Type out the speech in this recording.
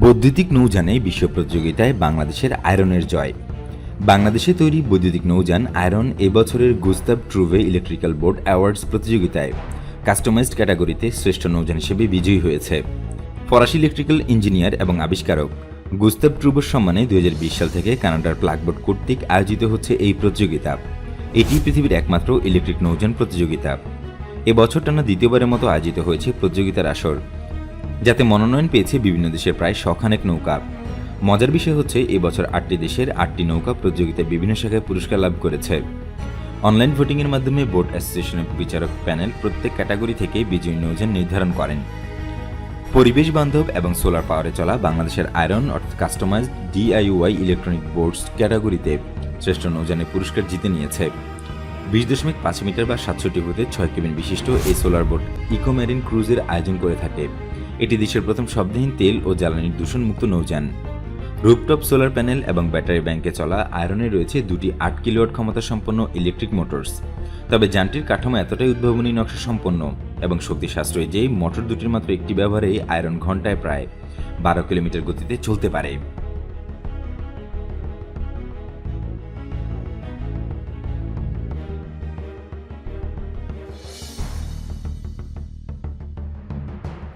বৈদ্যুতিক নৌযানে বিশ্ব প্রতিযোগিতায় বাংলাদেশের আয়রনের জয়। বাংলাদেশে তৈরি বৈদ্যুতিক নৌযান আয়রন এবছরের Gustave Trouvé electrical boat awards প্রতিযোগিতায় কাস্টমাইজড ক্যাটাগরিতে শ্রেষ্ঠ নৌযান হিসেবে বিজয়ী হয়েছে। ফরাসি ইলেকট্রিক্যাল ইঞ্জিনিয়ার এবং আবিষ্কারক গুস্তাব ট্রুভোর সম্মানে দুই হাজার বিশ সাল থেকে কানাডার প্লাগবোর্ড কর্তৃক আয়োজিত হচ্ছে এই প্রতিযোগিতা। এটি পৃথিবীর একমাত্র ইলেকট্রিক নৌযান প্রতিযোগিতা। এবছর টানা দ্বিতীয়বারের মতো আয়োজিত হয়েছে প্রতিযোগিতার আসর। যাতে মনোনয়ন পেয়েছে বিভিন্ন দেশের প্রায় শখানেক নৌকা। মজার বিষয় হচ্ছে এবছর আটটি দেশের আটটি নৌকা প্রতিযোগিতায় বিভিন্ন শাখায় পুরস্কার লাভ করেছে। অনলাইন ভোটিংয়ের মাধ্যমে বোর্ড অ্যাসোসিয়েশনের বিচারক প্যানেল প্রত্যেক ক্যাটাগরি থেকে বিজয়ী নৌযান নির্ধারণ করেন। পরিবেশ বান্ধব এবং সোলার পাওয়ারে চলা বাংলাদেশের আয়রন অর্থাৎ কাস্টমাইজড ডিআইওয়াই ইলেকট্রনিক বোর্ডস ক্যাটাগরিতে শ্রেষ্ঠ নৌযানে পুরস্কার জিতে নিয়েছে। বিশ দশমিক পাঁচ মিটার বা সাতষট্টি ফুটে ছয় কেবিন বিশিষ্ট এই সোলার বোট ইকোমেরিন ক্রুজের আয়োজন করে থাকে। এটি দেশের প্রথম শব্দহীন তেল ও জ্বালানির দূষণমুক্ত নৌযান। রুপটপ সোলার প্যানেল এবং ব্যাটারি ব্যাংকে চলা আয়রনে রয়েছে দুটি আট কিলোওয়াট ক্ষমতা সম্পন্ন ইলেকট্রিক মোটরস। তবে যানটির কাঠামো এতটাই উদ্ভাবনী নকশা সম্পন্ন এবং শক্তি সাশ্রয়ী যে মোটর দুটির মাত্র একটি ব্যবহারে আয়রন ঘন্টায় প্রায় বারো কিলোমিটার গতিতে চলতে পারে।